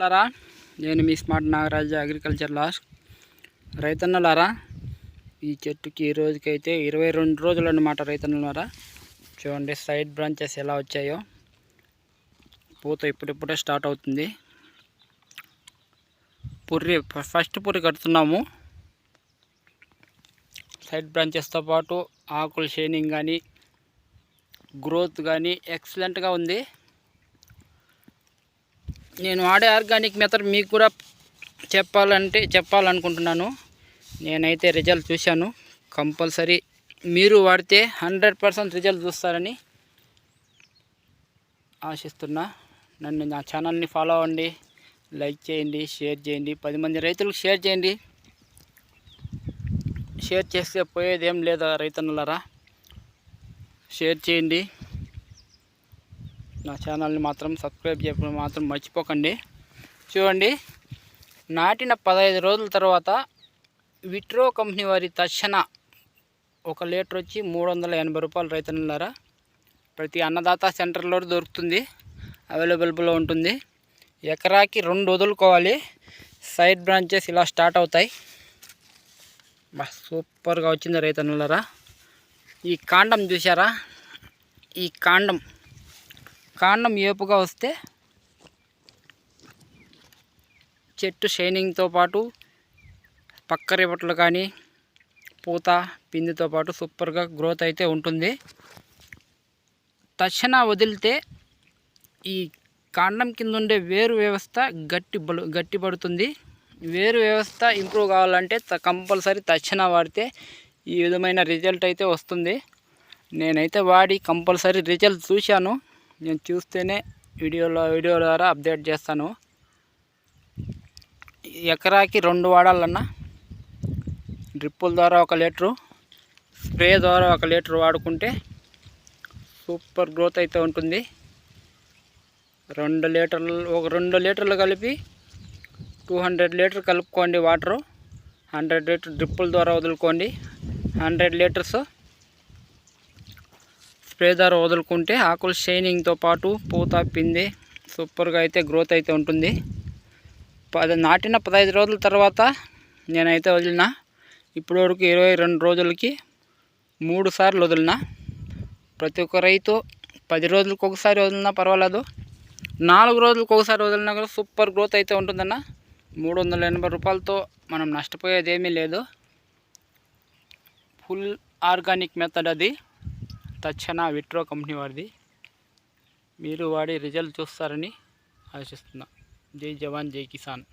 లారా నేను మీ smart Nagaraju agriculture లాస్. రైతన్నలారా ఈ చెట్టుకి ఈ రోజుకైతే ఇరవై రెండు రోజులు అన్నమాట రైతన్నలారా. చూడండి సైడ్ బ్రాంచెస్ ఎలా వచ్చాయో. పూత ఇప్పుడిప్పుడే స్టార్ట్ అవుతుంది. పుర్రి ఫస్ట్ పుర్రి కడుతున్నాము. సైడ్ బ్రాంచెస్తో పాటు ఆకులు షైనింగ్ కానీ గ్రోత్ కానీ ఎక్సలెంట్గా ఉంది. నేను వాడే ఆర్గానిక్ మెథడ్ మీకు కూడా చెప్పాలంటే చెప్పాలనుకుంటున్నాను. నేనైతే రిజల్ట్ చూశాను. కంపల్సరీ మీరు వాడితే హండ్రెడ్ పర్సెంట్ రిజల్ట్ చూస్తారని ఆశిస్తున్నా. నన్ను నా ఛానల్ని ఫాలో అవ్వండి లైక్ చేయండి షేర్ చేయండి. పది మంది రైతులకు షేర్ చేయండి. షేర్ చేస్తే పోయేది ఏం లేదా రైతన్నులరా? షేర్ చేయండి. నా ఛానల్ని మాత్రం సబ్స్క్రైబ్ చేయడం మాత్రం మర్చిపోకండి. చూడండి నాటిన పదహైదు రోజుల తర్వాత విట్రో కంపెనీ వారి తక్షణ ఒక లీటర్ వచ్చి మూడు వందల ఎనభై రూపాయలు రైతన్నులారా ప్రతి అన్నదాత సెంటర్లో దొరుకుతుంది అవైలబుల్లో ఉంటుంది. ఎకరాకి రెండు వదులుకోవాలి. సైడ్ బ్రాంచెస్ ఇలా స్టార్ట్ అవుతాయి. బా సూపర్గా వచ్చింది రైతన్నలారా ఈ కాండం చూసారా ఈ కాండం కాండం ఏపుగా వస్తే చెట్టు షైనింగ్తో పాటు పక్క రేపట్లు కానీ పూత పిందితో పాటు సూపర్గా గ్రోత్ అయితే ఉంటుంది. తక్షణ వదిలితే ఈ కాండం కింద ఉండే వేరు వ్యవస్థ గట్టి బలు గట్టిపడుతుంది వేరు వ్యవస్థ ఇంప్రూవ్ కావాలంటే కంపల్సరీ తక్షణ వాడితే ఈ విధమైన రిజల్ట్ అయితే వస్తుంది. నేనైతే వాడి కంపల్సరీ రిజల్ట్ చూశాను. నేను చూస్తేనే వీడియోలో వీడియో ద్వారా అప్డేట్ చేస్తాను. ఎకరాకి రెండు వాడాలన్నా. డ్రిప్పుల ద్వారా ఒక లీటరు స్ప్రే ద్వారా ఒక లీటర్ వాడుకుంటే సూపర్ గ్రోత్ అయితే ఉంటుంది. రెండు లీటర్లు ఒక రెండు లీటర్లు కలిపి టూ హండ్రెడ్ లీటర్ కలుపుకోండి వాటరు. హండ్రెడ్ లీటర్ డ్రిప్పుల ద్వారా వదులుకోండి. హండ్రెడ్ లీటర్స్ స్ప్రే ద్వారా వదులుకుంటే ఆకులు షైనింగ్తో పాటు పూత పిండి సూపర్గా అయితే గ్రోత్ అయితే ఉంటుంది. పది నాటిన పదహైదు రోజుల తర్వాత నేనైతే వదిలిన. ఇప్పటివరకు ఇరవై రెండు రోజులకి మూడు సార్లు వదిలిన. ప్రతి ఒక్క రైతు పది రోజులకు ఒకసారి వదిలినా పర్వాలేదు. నాలుగు రోజులకు ఒకసారి వదిలినా కూడా సూపర్ గ్రోత్ అయితే ఉంటుందన్న. మూడు వందల ఎనభై రూపాయలతో మనం నష్టపోయేది ఏమీ లేదు. ఫుల్ ఆర్గానిక్ మెథడ్ అది. తక్షణ విట్రో కంపెనీ వారిది. మీరు వాడి రిజల్ట్ చూస్తారని ఆశిస్తున్నా. జై జవాన్ జై కిసాన్.